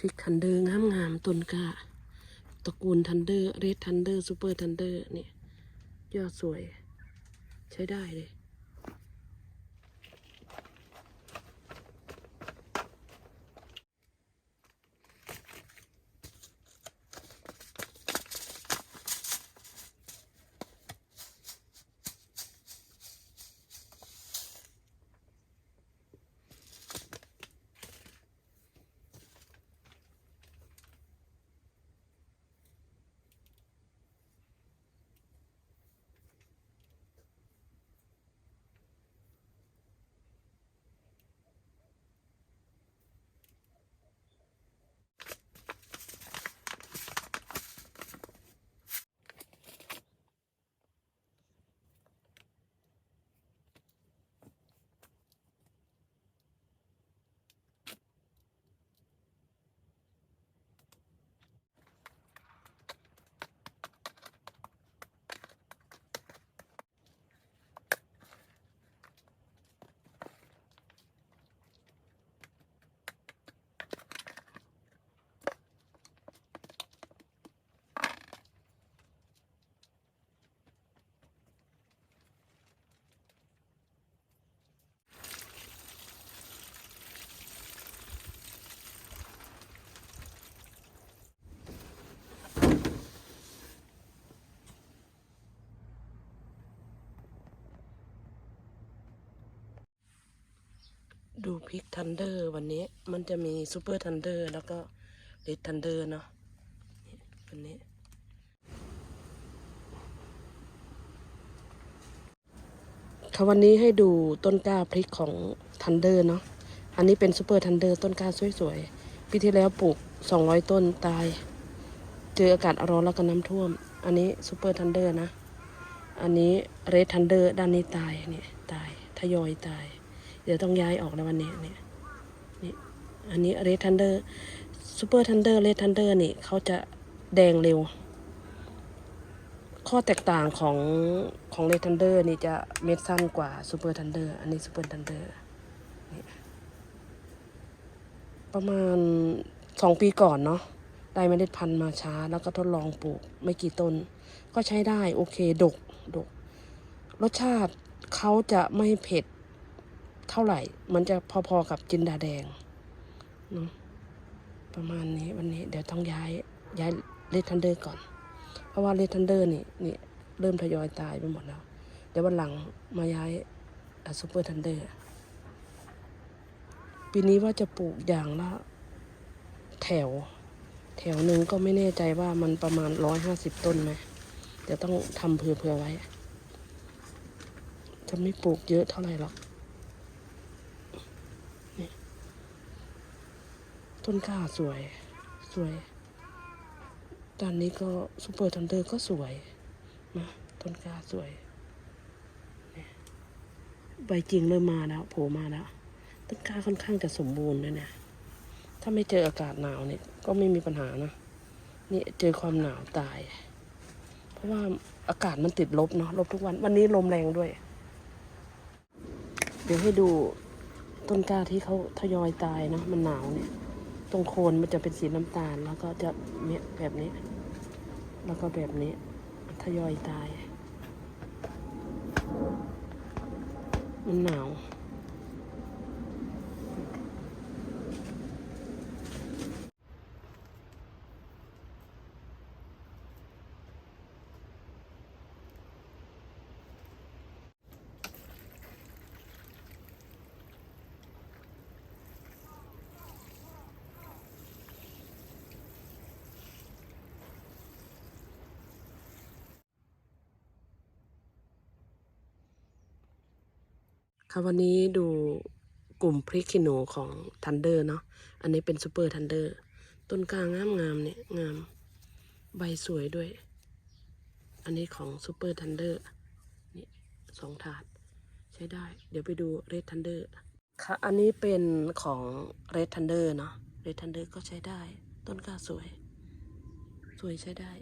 พริกทันเดอร์งามงามต้นกล้าตระกูลทันเดอร์เรดทันเดอร์ซูเปอร์ทันเดอร์เนี่ยยอดสวย ใช้ได้เลย ดูพริกทันเดอร์วันนี้มันจะมีซูเปอร์ทันเดอร์แล้วก็เรดทันเดอร์เนาะวันนี้ ค่ะวันนี้ให้ดูต้นกล้าพริกของทันเดอร์เนาะอันนี้เป็นซูเปอร์ทันเดอร์ต้นกล้าสวยๆปีที่แล้วปลูก 200 ต้นตาย เจออากาศร้อนแล้วก็น้ำท่วม อันนี้ซูเปอร์ทันเดอร์นะ อันนี้เรดทันเดอร์ด้านนี้ตายเนี่ยตายทยอยตาย ดี๋ยวต้องย้ายออกแล้ววันนี้เนี่ยนี่อันนี้เรดทันเดอร์ซูเปอร์ทันเดอร์เรดทันเดอร์นี่เขาจะแดงเร็ว ข้อแตกต่างของของเรทันเดอร์นี่จะเม็ดสั้นกว่าซูเปอร์ทันเดอร์อันนี้ซูเปอร์ทันเดอร์ประมาณสองปีก่อนเนาะได้เมล็ดพันธุ์มาช้า แล้วก็ทดลองปลูกไม่กี่ต้น ก็ใช้ได้โอเคดกดก รสชาติเขาจะไม่เผ็ด เท่าไหร่ มันจะพอๆกับจินดาแดงเนาะประมาณนี้วันนี้เดี๋ยวต้องย้ายย้ายเรทันเดอร์ก่อน เพราะว่าเรดทันเดอร์นี่นี่เริ่มทยอยตายไปหมดแล้ว เดี๋ยววันหลังมาย้ายซูเปอร์ทันเดอร์ปีนี้ว่าจะปลูกอย่างละแถว แถวหนึ่งก็ไม่แน่ใจว่ามันประมาณร้อยห้าสิบต้นไหมเดี๋ยวต้องทำเผื่อๆไว้ จะไม่ปลูกเยอะเท่าไหร่หรอก ต้นกล้าสวย สวย ด้านนี้ก็ซูเปอร์ทันเดอร์ก็สวยนะต้นกล้าสวย ใบจริงเริ่มมาแล้วโผล่มาแล้ว ต้นกล้าค่อนข้างจะสมบูรณ์ด้วยเนี่ย ถ้าไม่เจออากาศหนาวเนี่ยก็ไม่มีปัญหานะ นี่เจอความหนาวตาย เพราะว่าอากาศมันติดลบเนาะ ลบทุกวัน วันนี้ลมแรงด้วย เดี๋ยวให้ดูต้นกล้าที่เขาทยอยตายนะ มันหนาวเนี่ย ตรงโคนมันจะเป็นสีน้ำตาล แล้วก็จะเนี้ยแบบนี้ แล้วก็แบบนี้ทยอยตาย มันหนาว ค่ะวันนี้ดูกลุ่มพริกขี้หนูของทันเดอร์เนาะ อันนี้เป็นซูเปอร์ทันเดอร์ ต้นกลางงามงามเนี่ยงาม ใบสวยด้วย อันนี้ของซูเปอร์ทันเดอร์นี่สองถาด ใช้ได้ เดี๋ยวไปดูเรดทันเดอร์ค่ะ อันนี้เป็นของเรดทันเดอร์เนาะ เรดทันเดอร์ก็ใช้ได้ ต้นกล้าสวย สวยใช้ได้